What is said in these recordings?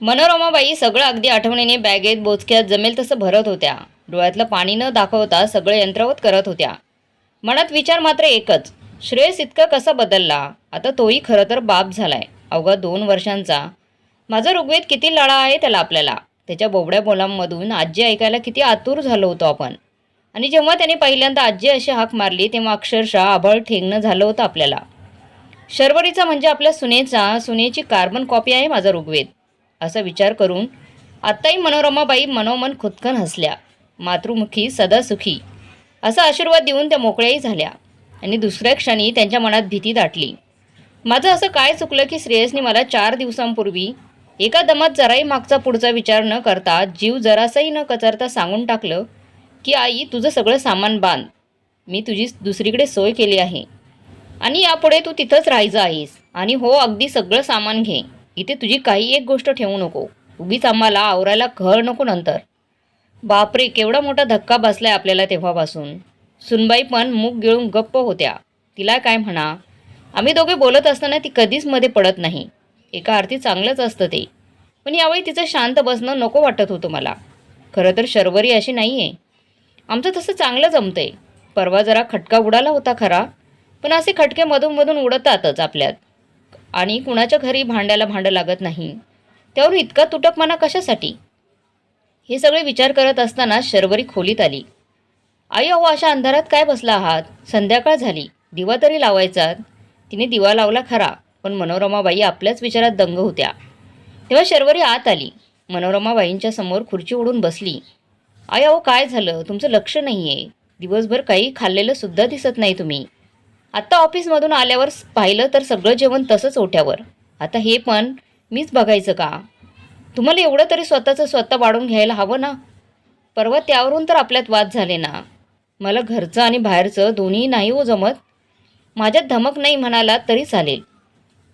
मनोरमाबाई सगळं अगदी आठवणीने बॅगेत बोचक्यात जमेल तसं भरत होत्या. डोळ्यातलं पाणी न दाखवता सगळं यंत्रवत करत होत्या. मनात विचार मात्र एकच श्रेयस इतका कसा बदलला? आता तोही खरं तर बाप झालाय. अवघा दोन वर्षांचा. माझा ऋग्वेद किती लळा आहे त्याला आपल्याला. त्याच्या बोबड्या बोलांमधून आजी ऐकायला किती आतुर झालो होतो आपण. आणि जेव्हा त्याने पहिल्यांदा आजी अशी हाक मारली तेव्हा अक्षरशः आभळ ठेंगणं झालं होतं आपल्याला. शर्वरीचा म्हणजे आपल्या सुनेचा सुनेची कार्बन कॉपी आहे माझा ऋग्वेद. असा विचार करून आत्ताही मनोरमाबाई मनोमन खुदकन हसल्या. मातृमुखी सदा सुखी. असा आशीर्वाद देऊन त्या मोकळ्याही झाल्या आणि दुसऱ्या क्षणी त्यांच्या मनात भीती दाटली. माझं असं काय चुकलं की श्रेयसने मला चार दिवसांपूर्वी एका दमात जराही मागचा पुढचा विचार न करता जीव जरासाही न कचरता सांगून टाकलं की आई तुझं सगळं सामान बांध. मी तुझी दुसरीकडे सोय केली आहे. आणि यापुढे तू तिथंच राहायचं आहेस. आणि हो अगदी सगळं सामान घे. इथे तुझी काही एक गोष्ट ठेवू नको. उगीच आम्हाला आवरायला घर नको नंतर. बापरे केवढा मोठा धक्का बसलाय आपल्याला तेव्हापासून. सुनबाई पण मूग गिळून गप्प होत्या. तिला काय म्हणा? आम्ही दोघे बोलत असताना ती कधीच मध्ये पडत नाही. एका अर्थी चांगलंच असतं ते. पण यावेळी तिचं शांत बसणं नको वाटत होतं मला. खरं तर शर्वरी अशी नाही आहे आमचं तसं चांगलं जमतंय. परवा जरा खटका उडाला होता खरा. पण असे खटके मधूनमधून उडतातच आपल्यात. आणि कुणाच्या घरी भांड्याला भांडं लागत नाही. त्यावर इतका तुटकपणा कशासाठी? हे सगळे विचार करत असताना शर्वरी खोलीत आली. आई अहो अशा अंधारात काय बसला आहात? संध्याकाळ झाली. दिवा तरी लावायचा तिने दिवा लावला खरा पण मनोरमाबाई आपल्याच विचारात दंग होत्या. तेव्हा शर्वरी आत आली. मनोरमाबाईंच्या समोर खुर्ची उडून बसली. आई अहो काय झालं? तुमचं लक्ष नाही आहे दिवसभर काही खाल्लेलं सुद्धा दिसत नाही तुम्ही. आत्ता ऑफिसमधून आल्यावर पाहिलं तर सगळं जेवण तसंच ओठ्यावर आता हे पण मीच बघायचं का? तुम्हाला एवढं तरी स्वतःचं स्वतः वाढून घ्यायला हवं ना? परवा त्यावरून तर आपल्यात वाद झाले ना. मला घरचं आणि बाहेरचं दोन्ही नाही हो जमत. माझ्यात धमक नाही म्हणाला तरी चालेल.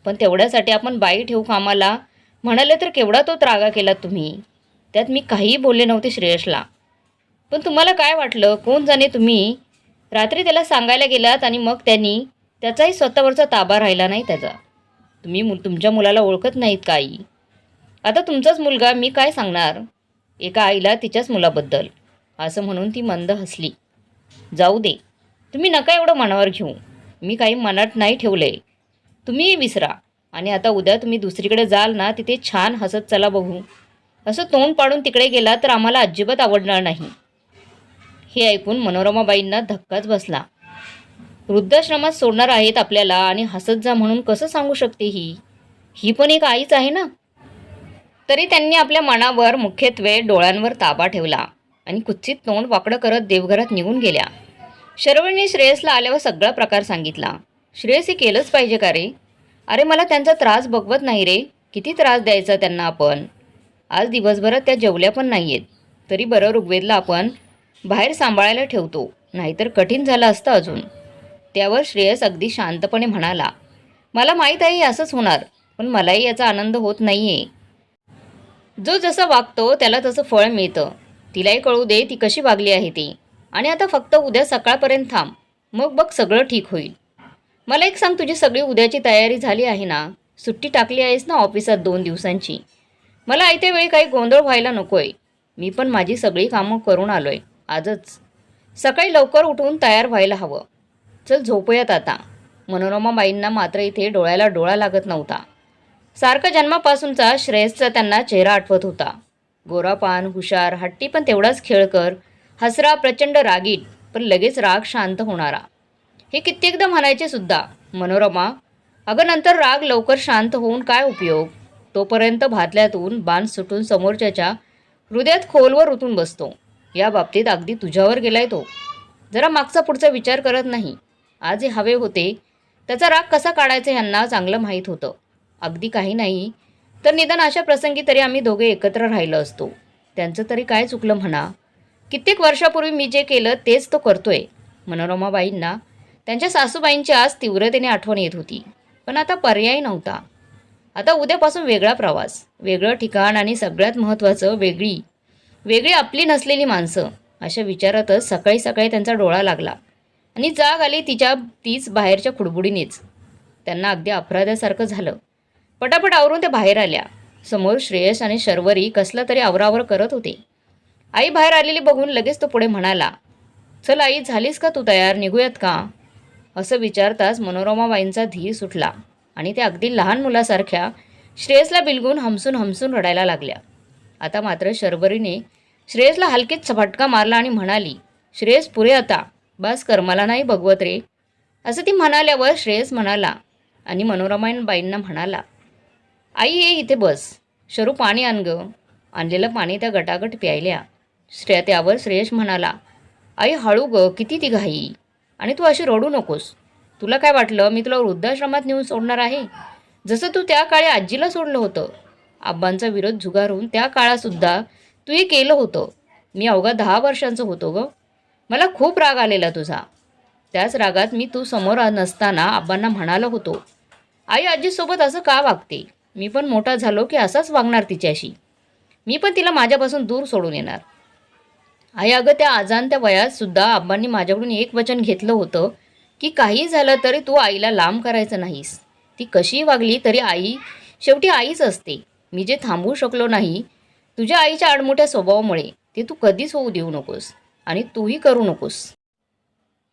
पण तेवढ्यासाठी आपण बाई ठेवू कामाला. म्हणाले तर केवढा तो त्रागा केला तुम्ही? त्यात मी काहीही बोलले नव्हते श्रेयसला. पण तुम्हाला काय वाटलं? कोण जाणे तुम्ही? रात्री त्याला सांगायला गेलात आणि मग त्यांनी त्याचाही स्वतःवरचा ताबा राहिला नाही त्याचा. तुम्ही मु तुमच्या मुलाला ओळखत नाहीत का आई? आता तुमचाच मुलगा मी काय सांगणार? एका आईला तिच्याच मुलाबद्दल. असं म्हणून ती मंद हसली. जाऊ दे. तुम्ही नका एवढं मनावर घेऊ. मी काही मनात नाही ठेवलं. आहे तुम्हीही विसरा. आणि आता उद्या तुम्ही दुसरीकडे जाल ना तिथे छान हसत चला बघू. असं तोंड पाडून तिकडे गेला तर आम्हाला अजिबात आवडणार नाही. हे ऐकून मनोरमाबाईंना धक्काच बसला. वृद्धाश्रमात सोडणार आहेत आपल्याला आणि हसत जा म्हणून कसं सांगू शकते ही? ही पण एक आईच आहे ना? तरी त्यांनी आपल्या मनावर मुख्यत्वे डोळ्यांवर ताबा ठेवला आणि कुत्सित तोंड वाकडं करत देवघरात निघून गेल्या. शर्वणीने श्रेयसला आल्यावर सगळा प्रकार सांगितला. श्रेयस हे केलंच पाहिजे का रे? अरे मला त्यांचा त्रास बघवत नाही रे. किती त्रास द्यायचा त्यांना आपण? आज दिवसभरात त्या जेवल्या पण नाही आहेत तरी बरं ऋग्वेदला आपण बाहेर सांभाळायला ठेवतो. नाहीतर कठीण झालं असतं अजून. त्यावर श्रेयस अगदी शांतपणे म्हणाला मला माहीत आहे असंच होणार पण मलाही याचा आनंद होत नाही आहे जो जसं वागतो त्याला तसं फळ मिळतं. तिलाही कळू दे ती कशी वागली आहे ती. आणि आता फक्त उद्या सकाळपर्यंत थांब मग बघ सगळं ठीक होईल. मला एक सांग तुझी सगळी उद्याची तयारी झाली आहे ना? सुट्टी टाकली आहेस ना ऑफिसात दोन दिवसांची? मला आयत्या वेळी काही गोंधळ व्हायला नको आहे मी पण माझी सगळी कामं करून आलो आहे आजच. सकाळी लवकर उठून तयार व्हायला हवं. चल झोपूयात आता. मनोरमाबाईंना मात्र इथे डोळ्याला डोळा लागत नव्हता. सारखा जन्मापासूनचा श्रेयसचा त्यांना चेहरा आठवत होता. गोरापान हुशार हट्टी पण तेवढाच खेळकर हसरा प्रचंड रागीट पण लगेच राग शांत होणारा. हे कित्येकदा म्हणायचे सुद्धा. मनोरमा अगं नंतर राग लवकर शांत होऊन काय उपयोग? तोपर्यंत भातल्यातून बाण सुटून समोरच्याच्या हृदयात खोलवर उतून बसतो. या बाबतीत अगदी तुझ्यावर गेलाय तो. जरा मागचा पुढचा विचार करत नाही. आज हे हवे होते त्याचा राग कसा काढायचा यांना चांगलं माहीत होतं. अगदी काही नाही. तर निदान अशा प्रसंगी तरी आम्ही दोघे एकत्र राहिलो असतो. त्यांचं तरी काय चुकलं म्हणा. कित्येक वर्षापूर्वी मी जे केलं तेच तो करतोय. मनोरमाबाईंना त्यांच्या सासूबाईंची आज तीव्रतेने आठवण येत होती. पण आता पर्याय नव्हता. आता उद्यापासून वेगळा प्रवास. वेगळं ठिकाण आणि सगळ्यात महत्त्वाचं वेगळी वेगळी आपली नसलेली माणसं अशा विचारातच सकाळी सकाळी त्यांचा डोळा लागला. आणि जाग आली तिच्या तीच बाहेरच्या खुडबुडीनेच. त्यांना अगदी अपराध्यासारखं झालं. पटापट आवरून त्या बाहेर आल्या. समोर श्रेयस आणि शर्वरी कसला तरी आवरावर करत होते. आई बाहेर आलेली बघून लगेच तो पुढे म्हणाला चल आई झालीस का तू तयार? निघूयात का? असं विचारताच मनोरमाबाईंचा धीर सुटला आणि त्या अगदी लहान मुलासारख्या श्रेयसला बिलगून हमसून हमसून रडायला लागल्या. आता मात्र शर्वरीने श्रेयसला हलकेच झटका मारला आणि म्हणाली श्रेयस पुरे आता. बस कर मला नाही भगवत रे. असं ती म्हणाल्यावर श्रेयस म्हणाला आणि मनोरमाबाईंना म्हणाला आई ये इथे बस. शरू पाणी आण ग. आणलेलं पाणी त्या गटागट प्यायल्या. श्रेया त्यावर श्रेयश म्हणाला आई हळू ग किती ती घाई. आणि तू अशी रडू नकोस. तुला काय वाटलं मी तुला वृद्धाश्रमात नेऊन सोडणार आहे? जसं तू त्या काळी आजीला सोडलं होतं. आब्बांचा विरोध झुगारून त्या काळातसुद्धा तू हे केलं होतं. मी अवघा दहा वर्षांचं होतो ग. मला खूप राग आलेला तुझा. त्याच रागात मी तू समोर नसताना आब्बांना म्हणालो होतो आई आजीसोबत असं का वागते? मी पण मोठा झालो की असाच वागणार तिच्याशी. मी पण तिला माझ्यापासून दूर सोडून येणार. आई अगं त्या आजांत्या वयात सुद्धा आब्बांनी माझ्याकडून एक वचन घेतलं होतं की काही झालं तरी तू आईला लांब करायचं नाहीस. ती कशी वागली तरी आई शेवटी आईच असते. मी जे थांबवू शकलो नाही तुझ्या आईच्या आडमोठ्या स्वभावामुळे ते तू कधीच होऊ देऊ नकोस आणि तूही करू नकोस.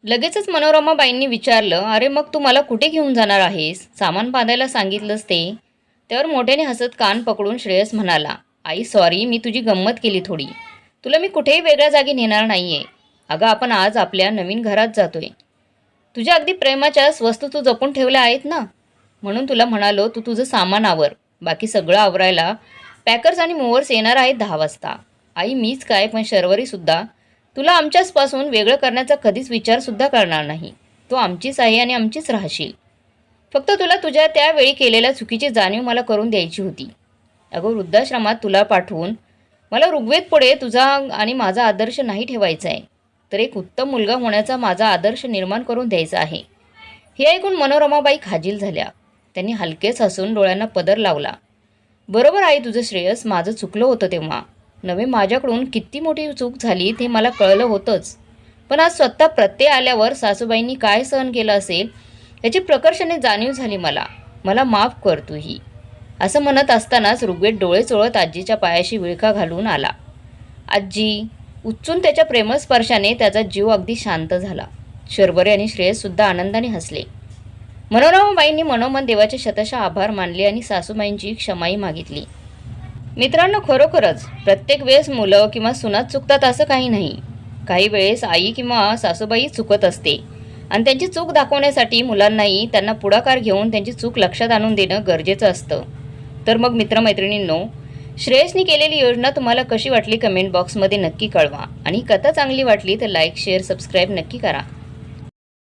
लगेचच मनोरमाबाईंनी विचारलं अरे मग तू मला कुठे घेऊन जाणार आहेस? सामान बांधायला सांगितलंस ते? त्यावर मोठ्याने हसत कान पकडून श्रेयस म्हणाला आई सॉरी मी तुझी गंमत केली थोडी. तुला मी कुठेही वेगळ्या जागी नेणार नाही आहे अगं आपण आज आपल्या नवीन घरात जातोय. तुझ्या अगदी प्रेमाच्याच वस्तू तू जपून ठेवल्या आहेत ना? म्हणून तुला म्हणालो तू तुझं सामान आवर. बाकी सगळं आवरायला. पॅकर्स आणि मोवर्स येणार आहेत दहा वाजता. आई मीच काय? पण शर्वरीसुद्धा तुला आमच्याचपासून वेगळं करण्याचा कधीच विचारसुद्धा करणार नाही. तू आमचीच आहे आणि आमचीच राहशील. फक्त तुला तुझ्या त्यावेळी केलेल्या चुकीची जाणीव मला करून द्यायची होती. अगं वृद्धाश्रमात तुला पाठवून. मला ऋग्वेद पुढे तुझा आणि माझा आदर्श नाही ठेवायचा आहे. तर एक उत्तम मुलगा होण्याचा माझा आदर्श निर्माण करून द्यायचा आहे. हे ऐकून मनोरमाबाई खाजील झाल्या. त्यांनी हलकेच हसून डोळ्यांना पदर लावला. बरोबर आई तुझं श्रेयस माझं चुकलं होतं तेव्हा. नवे माझ्याकडून किती मोठी चूक झाली ते मला कळलं होतंच. पण आज स्वतः प्रत्यय आल्यावर सासूबाईंनी काय सहन केलं असेल याची प्रकर्षाने जाणीव झाली मला. मला माफ कर तूही. असं म्हणत असतानाच ऋग्वेद डोळे चोळत आजीच्या पायाशी विळखा घालून आला. आजी उच्चून त्याच्या प्रेमस्पर्शाने त्याचा जीव अगदी शांत झाला. शर्वरे आणि श्रेयससुद्धा आनंदाने हसले. मनोरमाबाईंनी मनोमन देवाचे शतशः आभार मानले आणि सासूबाईंची क्षमाही मागितली. मित्रांनो खरोखरच प्रत्येक वेळेस मुलं किंवा सुनात चुकतात असं काही नाही. काही वेळेस आई किंवा सासूबाई चुकत असते. आणि त्यांची चूक दाखवण्यासाठी मुलांनाही त्यांना पुढाकार घेऊन त्यांची चूक लक्षात आणून देणं गरजेचं असतं. तर मग मित्रमैत्रिणींनो श्रेयसनी केलेली योजना तुम्हाला कशी वाटली कमेंट बॉक्समध्ये नक्की कळवा. आणि कथा चांगली वाटली तर लाईक शेअर सबस्क्राईब नक्की करा.